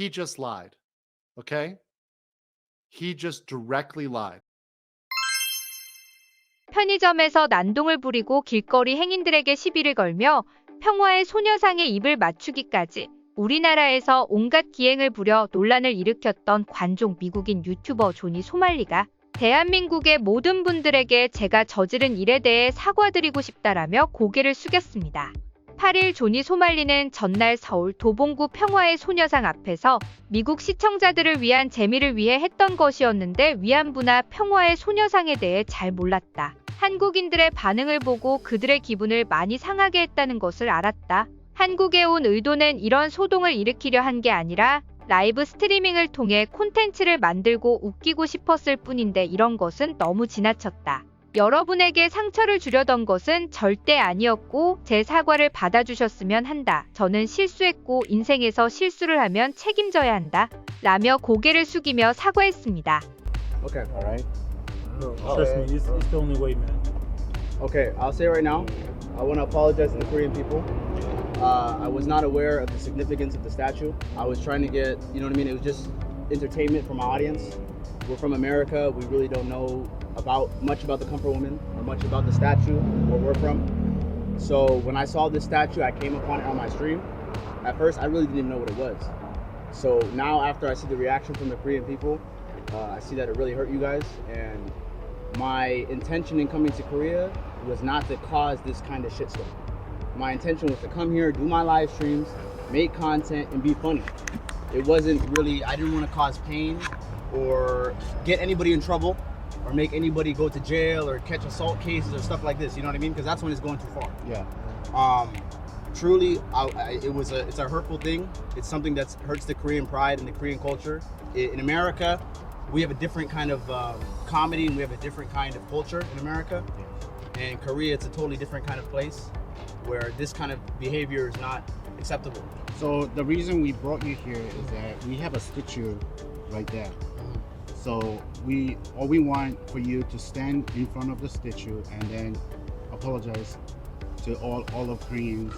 He just lied. Okay? He just directly lied. 편의점에서 난동을 부리고 길거리 행인들에게 시비를 걸며 평화의 소녀상의 입을 맞추기까지 우리나라에서 온갖 기행을 부려 논란을 일으켰던 관종 미국인 유튜버 조니 소말리가 대한민국의 모든 분들에게 제가 저지른 일에 대해 사과드리고 싶다라며 고개를 숙였습니다. 8일 조니 소말리는 전날 서울 도봉구 평화의 소녀상 앞에서 미국 시청자들을 위한 재미를 위해 했던 것이었는데 위안부나 평화의 소녀상에 대해 잘 몰랐다. 한국인들의 반응을 보고 그들의 기분을 많이 상하게 했다는 것을 알았다. 한국에 온 의도는 이런 소동을 일으키려 한 게 아니라 라이브 스트리밍을 통해 콘텐츠를 만들고 웃기고 싶었을 뿐인데 이런 것은 너무 지나쳤다. 여러분에게 상처를 주려던 것은 절대 아니었고 제 사과를 받아주셨으면 한다. 저는 실수했고 인생에서 실수를 하면 책임져야 한다. 라며 고개를 숙이며 사과했습니다. Okay. All right. No, trust me, it's, it's the only way, man. Okay, I'll say right now, I want to apologize to the Korean people. Uh, I was not aware of the significance of the statue. I was trying to get, you know what I mean? It was just entertainment for my audience. We're from America. We really don't know about much about the Comfort Woman or much about the statue where we're from. So when I saw this statue, I came upon it on my stream. At first, I really didn't even know what it was. So now, after I see the reaction from the Korean people, uh, I see that it really hurt you guys. And my intention in coming to Korea was not to cause this kind of shitstorm. My intention was to come here, do my live streams, make content, and be funny. It wasn't really, I didn't want to cause pain or get anybody in trouble or make anybody go to jail or catch assault cases or stuff like this. You know what I mean? Because that's when it's going too far. Yeah. Um, truly, I, I, it was a it's a hurtful thing. It's something that hurts the Korean pride and the Korean culture. In America, we have a different kind of um, comedy and we have a different kind of culture in America. And Korea, it's a totally different kind of place where this kind of behavior is not acceptable. So the reason we brought you here is that we have a statue right there. So we all we want for you to stand in front of the statue and then apologize to all all of Koreans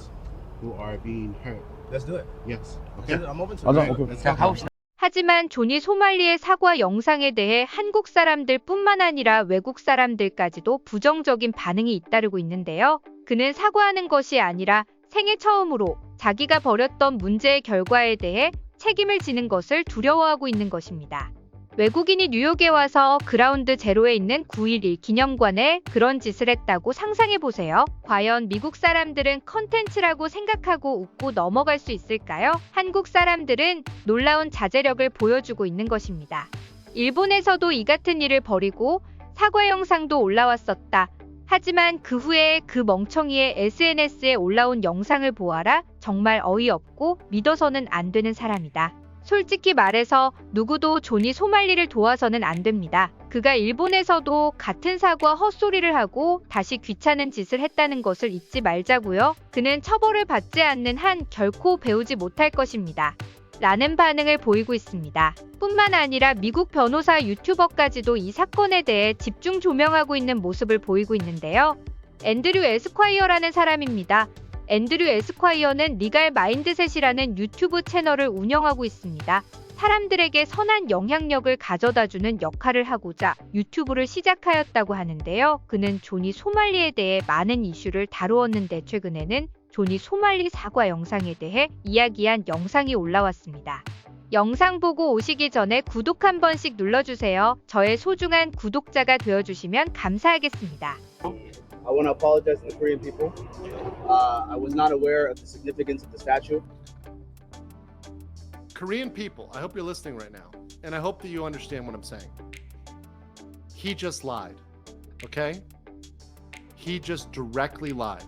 who are being hurt. Let's do it. Yes. Okay. I'm open to 맞아, it. 오케이. Let's 자, it. 가봅시다. 하지만 조니 소말리의 사과 영상에 대해 한국 사람들 뿐만 아니라 외국 사람들까지도 부정적인 반응이 잇따르고 있는데요. 그는 사과하는 것이 아니라 생애 처음으로 자기가 벌였던 문제의 결과에 대해 책임을 지는 것을 두려워하고 있는 것입니다. 외국인이 뉴욕에 와서 그라운드 제로에 있는 9.11 기념관에 그런 짓을 했다고 상상해보세요. 과연 미국 사람들은 컨텐츠라고 생각하고 웃고 넘어갈 수 있을까요? 한국 사람들은 놀라운 자제력을 보여주고 있는 것입니다. 일본에서도 이 같은 일을 벌이고 사과 영상도 올라왔었다. 하지만 그 후에 그 멍청이의 SNS에 올라온 영상을 보아라. 정말 어이없고 믿어서는 안 되는 사람이다. 솔직히 말해서 누구도 조니 소말리를 도와서는 안 됩니다. 그가 일본에서도 같은 사과 헛소리를 하고 다시 귀찮은 짓을 했다는 것을 잊지 말자고요. 그는 처벌을 받지 않는 한 결코 배우지 못할 것입니다. 라는 반응을 보이고 있습니다. 뿐만 아니라 미국 변호사 유튜버까지도 이 사건에 대해 집중 조명하고 있는 모습을 보이고 있는데요. 앤드류 에스콰이어라는 사람입니다. 앤드류 에스콰이어는 리갈 마인드셋이라는 유튜브 채널을 운영하고 있습니다. 사람들에게 선한 영향력을 가져다주는 역할을 하고자 유튜브를 시작하였다고 하는데요. 그는 조니 소말리에 대해 많은 이슈를 다루었는데 최근에는 조니 소말리 사과 영상에 대해 이야기한 영상이 올라왔습니다. 영상 보고 오시기 전에 구독 한 번씩 눌러주세요. 저의 소중한 구독자가 되어주시면 감사하겠습니다. I want to apologize to the Korean people. Uh, I was not aware of the significance of the statue. Korean people, I hope you're listening right now, and I hope that you understand what I'm saying. He just lied, okay? He just directly lied.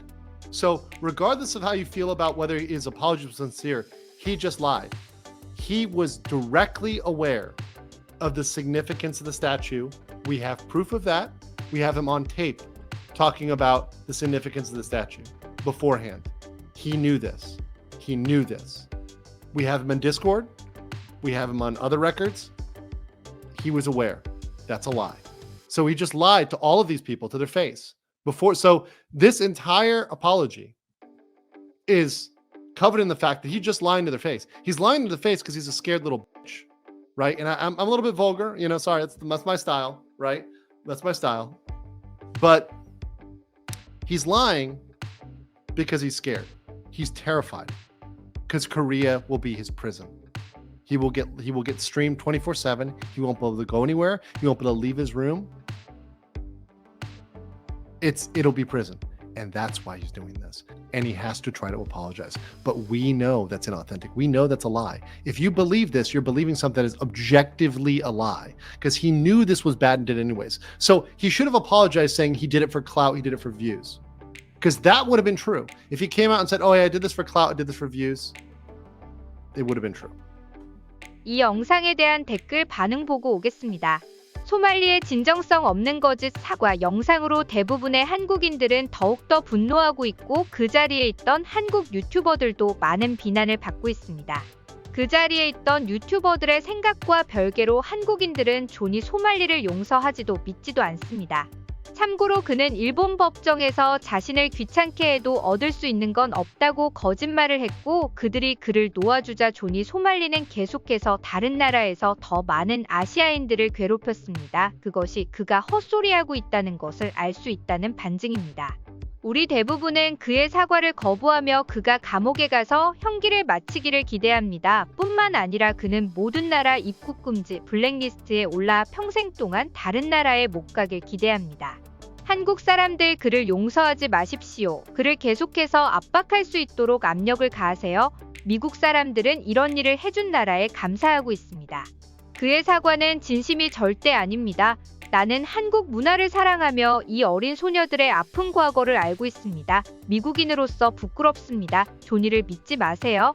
So, regardless of how you feel about whether his apology was sincere, he just lied. He was directly aware of the significance of the statue. We have proof of that. We have him on tape talking about the significance of the statue beforehand. He knew this. He knew this. We have him in Discord. We have him on other records. He was aware. That's a lie. So he just lied to all of these people to their face before. So this entire apology is covered in the fact that he just lying to their face. He's lying to their face because he's a scared little bitch, right? And I, I'm, I'm a little bit vulgar, you know. Sorry, that's that's my style, right? That's my style. But he's lying because he's scared. He's terrified because Korea will be his prison. He will get he will get streamed 24/7. He won't be able to go anywhere. He won't be able to leave his room. It's it'll be prison. And that's why he's doing this. And he has to try to apologize. But we know that's inauthentic. We know that's a lie. If you believe this, you're believing something that is objectively a lie because he knew this was bad and did it anyways. So he should have apologized saying he did it for clout, he did it for views. Because that would have been true. If he came out and said, Oh, yeah, I did this for clout, I did this for views, it would have been true. 이 영상에 대한 댓글 반응 보고 오겠습니다. 소말리의 진정성 없는 거짓 사과 영상으로 대부분의 한국인들은 더욱더 분노하고 있고 그 자리에 있던 한국 유튜버들도 많은 비난을 받고 있습니다. 그 자리에 있던 유튜버들의 생각과 별개로 한국인들은 존이 소말리를 용서하지도 믿지도 않습니다. 참고로 그는 일본 법정에서 자신을 귀찮게 해도 얻을 수 있는 건 없다고 거짓말을 했고 그들이 그를 놓아주자 존이 소말리는 계속해서 다른 나라에서 더 많은 아시아인들을 괴롭혔습니다. 그것이 그가 헛소리하고 있다는 것을 알 수 있다는 반증입니다. 우리 대부분은 그의 사과를 거부하며 그가 감옥에 가서 형기를 마치기를 기대합니다. 뿐만 아니라 그는 모든 나라 입국 금지 블랙리스트에 올라 평생 동안 다른 나라에 못 가길 기대합니다. 한국 사람들 그를 용서하지 마십시오. 그를 계속해서 압박할 수 있도록 압력을 가하세요. 미국 사람들은 이런 일을 해준 나라에 감사하고 있습니다. 그의 사과는 진심이 절대 아닙니다. 나는 한국 문화를 사랑하며 이 어린 소녀들의 아픈 과거를 알고 있습니다. 미국인으로서 부끄럽습니다. 조니를 믿지 마세요.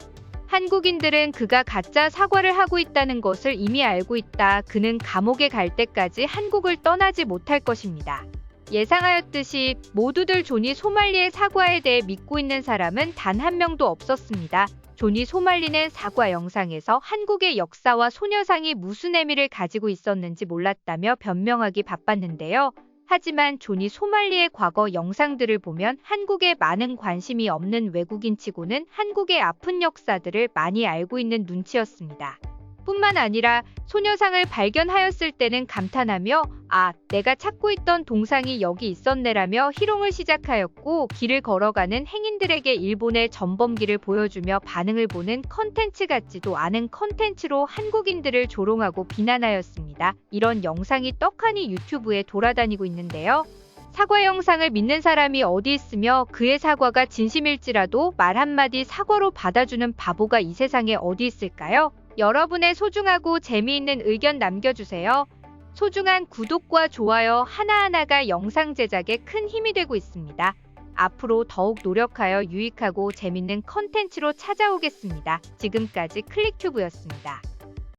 한국인들은 그가 가짜 사과를 하고 있다는 것을 이미 알고 있다. 그는 감옥에 갈 때까지 한국을 떠나지 못할 것입니다. 예상하였듯이 모두들 조니 소말리의 사과에 대해 믿고 있는 사람은 단 한 명도 없었습니다. 조니 소말리는 사과 영상에서 한국의 역사와 소녀상이 무슨 의미를 가지고 있었는지 몰랐다며 변명하기 바빴는데요. 하지만 조니 소말리의 과거 영상들을 보면 한국에 많은 관심이 없는 외국인 치고는 한국의 아픈 역사들을 많이 알고 있는 눈치였습니다. 뿐만 아니라 소녀상을 발견하였을 때는 감탄하며 아, 내가 찾고 있던 동상이 여기 있었네라며 희롱을 시작하였고 길을 걸어가는 행인들에게 일본의 전범기를 보여주며 반응을 보는 컨텐츠 같지도 않은 컨텐츠로 한국인들을 조롱하고 비난하였습니다. 이런 영상이 떡하니 유튜브에 돌아다니고 있는데요. 사과 영상을 믿는 사람이 어디 있으며 그의 사과가 진심일지라도 말 한마디 사과로 받아주는 바보가 이 세상에 어디 있을까요? 여러분의 소중하고 재미있는 의견 남겨주세요. 소중한 구독과 좋아요 하나하나가 영상 제작에 큰 힘이 되고 있습니다. 앞으로 더욱 노력하여 유익하고 재밌는 컨텐츠로 찾아오겠습니다. 지금까지 클릭튜브였습니다.